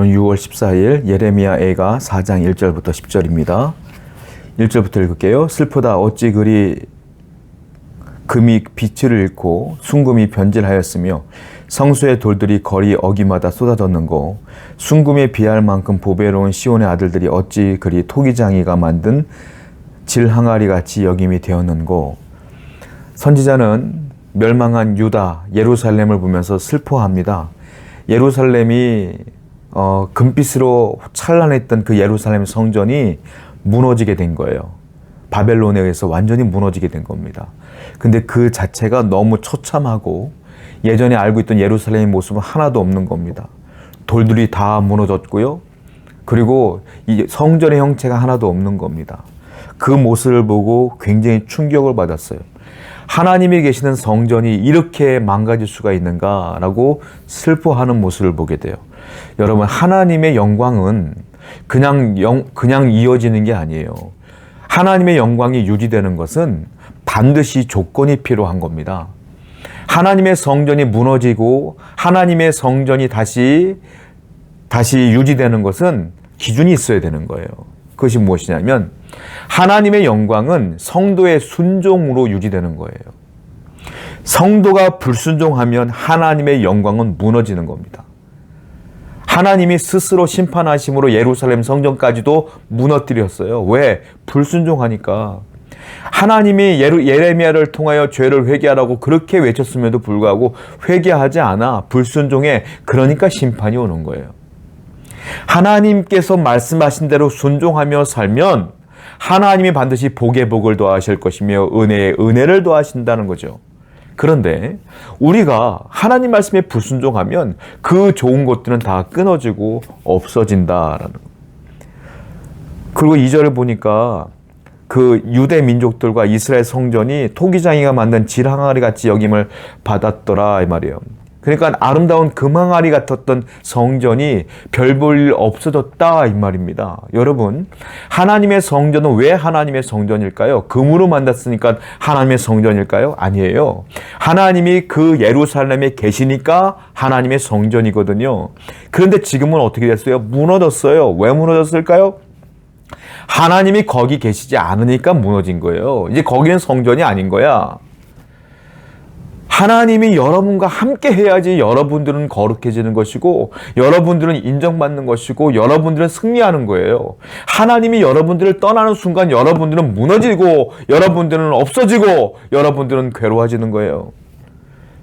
오늘 6월 14일 예레미야 애가 4장 1절부터 10절입니다. 1절부터 읽을게요. 슬프다 어찌 그리 금이 빛을 잃고 순금이 변질하였으며 성수의 돌들이 거리 어기마다 쏟아졌는고 순금에 비할 만큼 보배로운 시온의 아들들이 어찌 그리 토기장이가 만든 질항아리 같이 여김이 되었는고 선지자는 멸망한 유다 예루살렘을 보면서 슬퍼합니다. 예루살렘이 어, 금빛으로 찬란했던 그 예루살렘 성전이 무너지게 된 거예요. 바벨론에 의해서 완전히 무너지게 된 겁니다. 근데 그 자체가 너무 처참하고 예전에 알고 있던 예루살렘의 모습은 하나도 없는 겁니다. 돌들이 다 무너졌고요. 그리고 이 성전의 형체가 하나도 없는 겁니다. 그 모습을 보고 굉장히 충격을 받았어요. 하나님이 계시는 성전이 이렇게 망가질 수가 있는가라고 슬퍼하는 모습을 보게 돼요. 여러분, 하나님의 영광은 그냥 영, 그냥 이어지는 게 아니에요. 하나님의 영광이 유지되는 것은 반드시 조건이 필요한 겁니다. 하나님의 성전이 무너지고 하나님의 성전이 다시 다시 유지되는 것은 기준이 있어야 되는 거예요. 그것이 무엇이냐면 하나님의 영광은 성도의 순종으로 유지되는 거예요. 성도가 불순종하면 하나님의 영광은 무너지는 겁니다. 하나님이 스스로 심판하심으로 예루살렘 성전까지도 무너뜨렸어요. 왜? 불순종하니까. 하나님이 예루, 예레미야를 통하여 죄를 회개하라고 그렇게 외쳤음에도 불구하고 회개하지 않아 불순종해 그러니까 심판이 오는 거예요. 하나님께서 말씀하신 대로 순종하며 살면 하나님이 반드시 복의 복을 더하실 것이며 은혜의 은혜를 더하신다는 거죠. 그런데 우리가 하나님 말씀에 불순종하면 그 좋은 것들은 다 끊어지고 없어진다라는 거. 그리고 이절을 보니까 그 유대 민족들과 이스라엘 성전이 토기장이가 만든 질항아리 같이 여김을 받았더라 이 말이에요. 그러니까 아름다운 금항아리 같았던 성전이 별 볼 일 없어졌다 이 말입니다. 여러분 하나님의 성전은 왜 하나님의 성전일까요? 금으로 만났으니까 하나님의 성전일까요? 아니에요. 하나님이 그 예루살렘에 계시니까 하나님의 성전이거든요. 그런데 지금은 어떻게 됐어요? 무너졌어요. 왜 무너졌을까요? 하나님이 거기 계시지 않으니까 무너진 거예요. 이제 거기는 성전이 아닌 거야. 하나님이 여러분과 함께 해야지 여러분들은 거룩해지는 것이고 여러분들은 인정받는 것이고 여러분들은 승리하는 거예요. 하나님이 여러분들을 떠나는 순간 여러분들은 무너지고 여러분들은 없어지고 여러분들은 괴로워지는 거예요.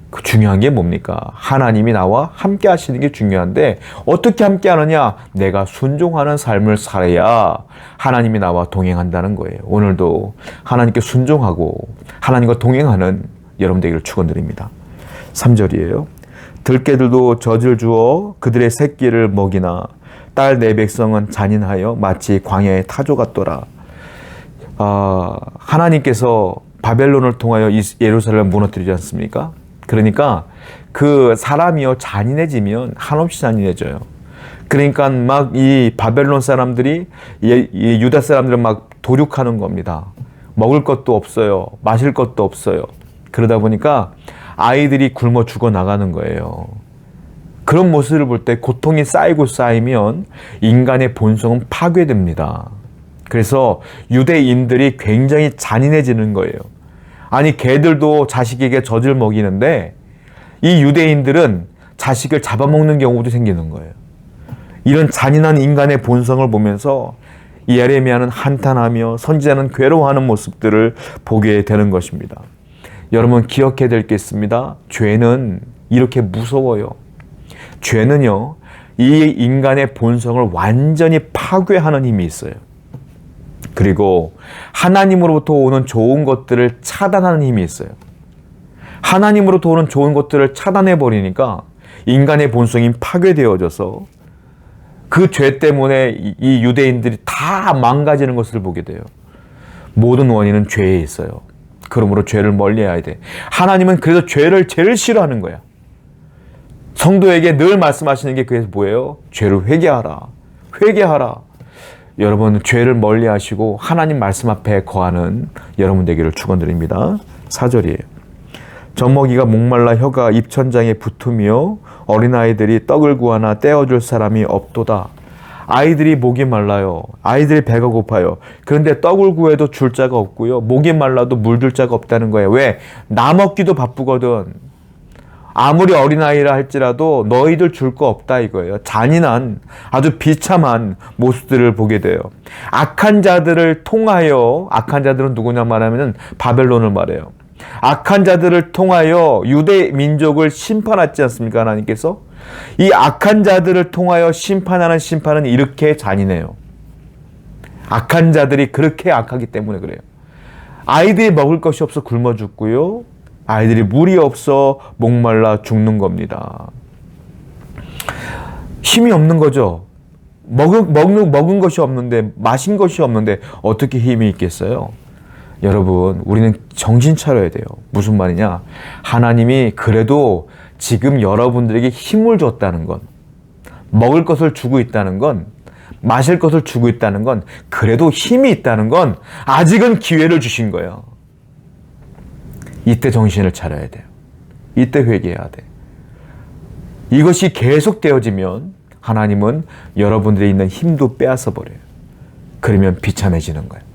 그 중요한 게 뭡니까? 하나님이 나와 함께 하시는 게 중요한데 어떻게 함께 하느냐? 내가 순종하는 삶을 살아야 하나님이 나와 동행한다는 거예요. 오늘도 하나님께 순종하고 하나님과 동행하는 여러분 되기를 축원드립니다. 3절이에요. 들깨들도 젖을 주어 그들의 새끼를 먹이나 딸 내 백성은 잔인하여 마치 광야의 타조 같더라. 아, 하나님께서 바벨론을 통하여 예루살렘을 무너뜨리지 않습니까? 그러니까 그 사람이요 잔인해지면 한없이 잔인해져요. 그러니까 막 이 바벨론 사람들이 이 유다 사람들을 막 도륙하는 겁니다. 먹을 것도 없어요. 마실 것도 없어요. 그러다 보니까 아이들이 굶어 죽어 나가는 거예요. 그런 모습을 볼 때 고통이 쌓이고 쌓이면 인간의 본성은 파괴됩니다. 그래서 유대인들이 굉장히 잔인해지는 거예요. 아니, 개들도 자식에게 젖을 먹이는데 이 유대인들은 자식을 잡아먹는 경우도 생기는 거예요. 이런 잔인한 인간의 본성을 보면서 예레미야는 한탄하며 선지자는 괴로워하는 모습들을 보게 되는 것입니다. 여러분 기억해야 될 게 있습니다. 죄는 이렇게 무서워요. 죄는요, 이 인간의 본성을 완전히 파괴하는 힘이 있어요. 그리고 하나님으로부터 오는 좋은 것들을 차단하는 힘이 있어요. 하나님으로부터 오는 좋은 것들을 차단해 버리니까 인간의 본성이 파괴되어져서 그 죄 때문에 이 유대인들이 다 망가지는 것을 보게 돼요. 모든 원인은 죄에 있어요. 그러므로 죄를 멀리해야 돼. 하나님은 그래서 죄를 제일 싫어하는 거야. 성도에게 늘 말씀하시는 게 그게 뭐예요? 죄를 회개하라. 회개하라. 여러분 죄를 멀리하시고 하나님 말씀 앞에 거하는 여러분 되기를 축원드립니다. 4절이에요. 젖먹이가 목말라 혀가 입천장에 붙으며 어린아이들이 떡을 구하나 떼어줄 사람이 없도다. 아이들이 목이 말라요. 아이들이 배가 고파요. 그런데 떡을 구해도 줄 자가 없고요. 목이 말라도 물 줄 자가 없다는 거예요. 왜? 나 먹기도 바쁘거든. 아무리 어린아이라 할지라도 너희들 줄 거 없다 이거예요. 잔인한 아주 비참한 모습들을 보게 돼요. 악한 자들을 통하여 악한 자들은 누구냐 말하면 바벨론을 말해요. 악한 자들을 통하여 유대 민족을 심판하지 않습니까 하나님께서? 이 악한 자들을 통하여 심판하는 심판은 이렇게 잔인해요. 악한 자들이 그렇게 악하기 때문에 그래요. 아이들이 먹을 것이 없어 굶어 죽고요. 아이들이 물이 없어 목말라 죽는 겁니다. 힘이 없는 거죠. 먹은, 먹는, 먹은 것이 없는데, 마신 것이 없는데, 어떻게 힘이 있겠어요? 여러분, 우리는 정신 차려야 돼요. 무슨 말이냐? 하나님이 그래도 지금 여러분들에게 힘을 줬다는 건, 먹을 것을 주고 있다는 건, 마실 것을 주고 있다는 건, 그래도 힘이 있다는 건, 아직은 기회를 주신 거예요. 이때 정신을 차려야 돼요. 이때 회개해야 돼. 이것이 계속 되어지면 하나님은 여러분들이 있는 힘도 빼앗아 버려요. 그러면 비참해지는 거예요.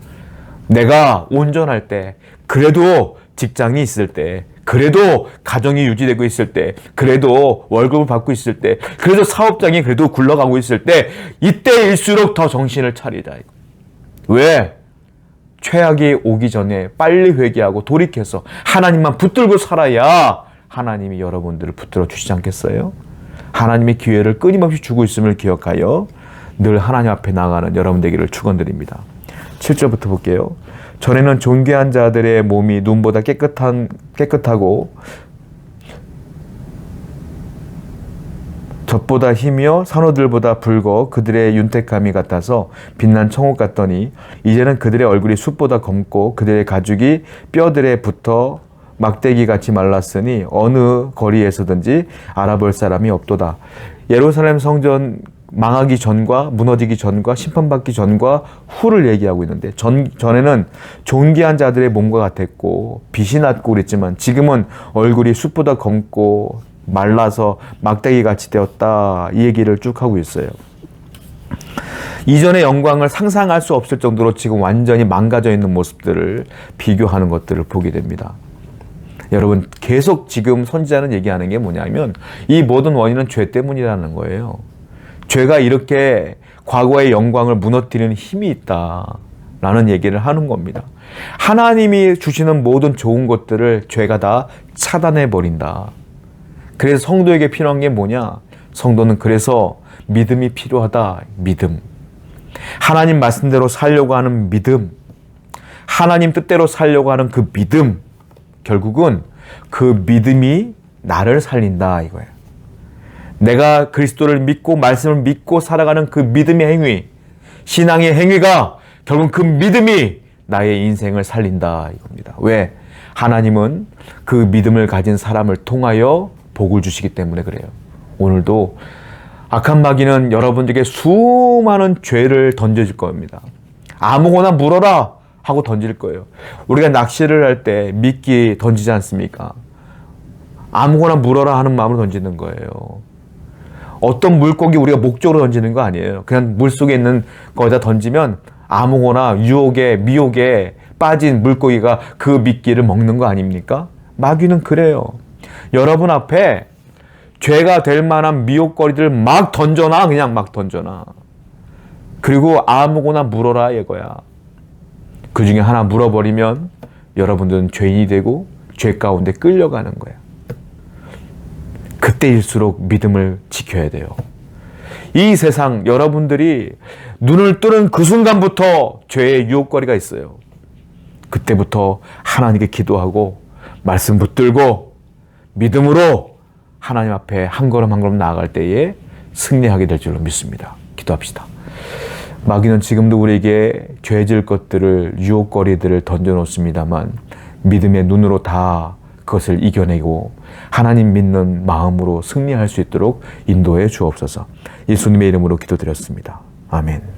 내가 온전할 때, 그래도 직장이 있을 때, 그래도 가정이 유지되고 있을 때, 그래도 월급을 받고 있을 때, 그래도 사업장이 그래도 굴러가고 있을 때, 이때일수록 더 정신을 차리자. 왜? 최악이 오기 전에 빨리 회개하고 돌이켜서 하나님만 붙들고 살아야 하나님이 여러분들을 붙들어 주시지 않겠어요? 하나님의 기회를 끊임없이 주고 있음을 기억하여 늘 하나님 앞에 나가는 여러분 되기를 축원드립니다. 7절부터 볼게요. 전에는 존귀한 자들의 몸이 눈보다 깨끗한 깨끗하고 젖보다 희며 산호들보다 붉어 그들의 윤택함이 같아서 빛난 청옥 같더니 이제는 그들의 얼굴이 숯보다 검고 그들의 가죽이 뼈들에 붙어 막대기 같이 말랐으니 어느 거리에서든지 알아볼 사람이 없도다. 예루살렘 성전 망하기 전과 무너지기 전과 심판받기 전과 후를 얘기하고 있는데 전, 전에는 존귀한 자들의 몸과 같았고 빛이 났고 그랬지만 지금은 얼굴이 숯보다 검고 말라서 막대기 같이 되었다 이 얘기를 쭉 하고 있어요. 이전의 영광을 상상할 수 없을 정도로 지금 완전히 망가져 있는 모습들을 비교하는 것들을 보게 됩니다. 여러분 계속 지금 선지자는 얘기하는 게 뭐냐면 이 모든 원인은 죄 때문이라는 거예요. 죄가 이렇게 과거의 영광을 무너뜨리는 힘이 있다 라는 얘기를 하는 겁니다. 하나님이 주시는 모든 좋은 것들을 죄가 다 차단해 버린다. 그래서 성도에게 필요한 게 뭐냐? 성도는 그래서 믿음이 필요하다. 믿음. 하나님 말씀대로 살려고 하는 믿음. 하나님 뜻대로 살려고 하는 그 믿음. 결국은 그 믿음이 나를 살린다 이거예요. 내가 그리스도를 믿고 말씀을 믿고 살아가는 그 믿음의 행위, 신앙의 행위가 결국 그 믿음이 나의 인생을 살린다 이겁니다. 왜? 하나님은 그 믿음을 가진 사람을 통하여 복을 주시기 때문에 그래요. 오늘도 악한 마귀는 여러분들에게 수많은 죄를 던져줄 겁니다. 아무거나 물어라 하고 던질 거예요. 우리가 낚시를 할 때 미끼 던지지 않습니까? 아무거나 물어라 하는 마음으로 던지는 거예요. 어떤 물고기 우리가 목적으로 던지는 거 아니에요. 그냥 물 속에 있는 거기다 던지면 아무거나 유혹에 미혹에 빠진 물고기가 그 미끼를 먹는 거 아닙니까? 마귀는 그래요. 여러분 앞에 죄가 될 만한 미혹거리들 막 던져놔 그냥 막 던져놔. 그리고 아무거나 물어라 이거야. 그 중에 하나 물어버리면 여러분들은 죄인이 되고 죄 가운데 끌려가는 거야. 그때일수록 믿음을 지켜야 돼요. 이 세상 여러분들이 눈을 뜨는 그 순간부터 죄의 유혹거리가 있어요. 그때부터 하나님께 기도하고 말씀 붙들고 믿음으로 하나님 앞에 한 걸음 한 걸음 나아갈 때에 승리하게 될 줄로 믿습니다. 기도합시다. 마귀는 지금도 우리에게 죄질 것들을 유혹거리들을 던져 놓습니다만 믿음의 눈으로 다 그것을 이겨내고 하나님 믿는 마음으로 승리할 수 있도록 인도해 주옵소서. 예수님의 이름으로 기도드렸습니다. 아멘.